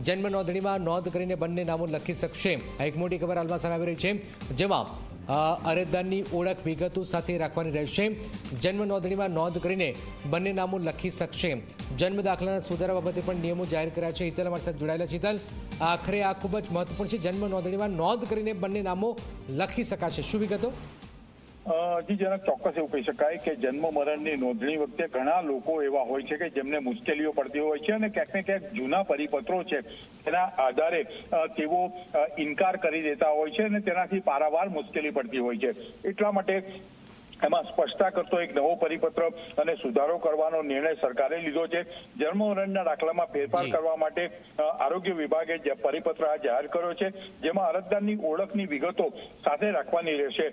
જન્મ નોંધણીમાં નોંધ કરીને બંને નામો લખી શકશે. આ એક મોટી ખબર હાલમાં સામે આવી રહી છે. જેમાં અરજદારની ઓળખ વિગતો સાથે રાખવાની રહેશે. જન્મ નોંધણીમાં નોંધ કરીને બંને નામો લખી શકશે. જન્મ દાખલાના સુધારા બાબતે પણ નિયમો જાહેર કર્યા છે. હિતલ અમારી સાથે જોડાયેલા છે. હિતલ, આખરે આ ખૂબ જ મહત્વપૂર્ણ છે. જન્મ નોંધણીમાં નોંધ કરીને બંને નામો લખી શકાશે. શું વિગતો? અ, જનક ચોક્કસ એવું કહી શકાય કે જન્મ મરણની નોંધણી વખતે ઘણા લોકો એવા હોય છે કે જેમને મુશ્કેલીઓ પડતી હોય છે અને ક્યાંક ને ક્યાંક જૂના પરિપત્રો છે તેના આધારે તેઓ ઇનકાર કરી દેતા હોય છે અને તેનાથી પારાવાર મુશ્કેલી પડતી હોય છે. એટલા માટે એમાં સ્પષ્ટતા કરતો એક નવો પરિપત્ર અને સુધારો કરવાનો નિર્ણય સરકારે લીધો છે. જન્મ મરણના દાખલામાં ફેરફાર કરવા માટે આરોગ્ય વિભાગે જે પરિપત્ર આ જાહેર કર્યો છે જેમાં અરજદારની ઓળખની વિગતો સાથે રાખવાની રહેશે.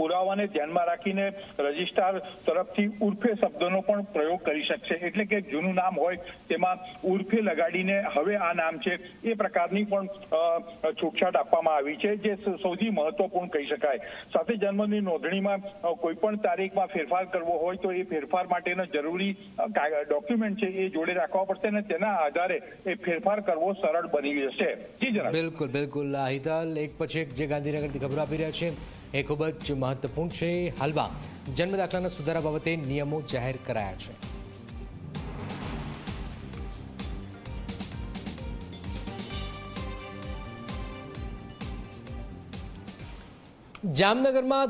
પુરાવાને ધ્યાનમાં રાખીને રજિસ્ટ્રાર તરફથી ઉર્ફે શબ્દનો પણ પ્રયોગ કરી શકશે. એટલે કે જૂનું નામ હોય તેમાં ઉર્ફે લગાડીને હવે આ નામ છે એ પ્રકારની પણ છૂટછાટ આપવામાં આવી છે, જે સૌથી મહત્વપૂર્ણ કહી શકાય. સાથે જન્મની નોંધણીમાં કોઈ પણ તારીખમાં ફેરફાર કરવો હોય તો એ ફેરફાર માટેનો જરૂરી ડોક્યુમેન્ટ છે એ જોડે રાખવા પડશે અને તેના આધારે એ ફેરફાર કરવો સરળ બની જશે. બિલકુલ બિલકુલ. હિતાલ એક પછી એક જે ગાંધીનગરથી ખબર આપી રહ્યા છે. એ ખૂબ જ મહત્વપૂર્ણ છે. હાલમાં જન્મ દાખલાના સુધારા બાબતે નિયમો જાહેર કરાયા છે. જામનગરમાં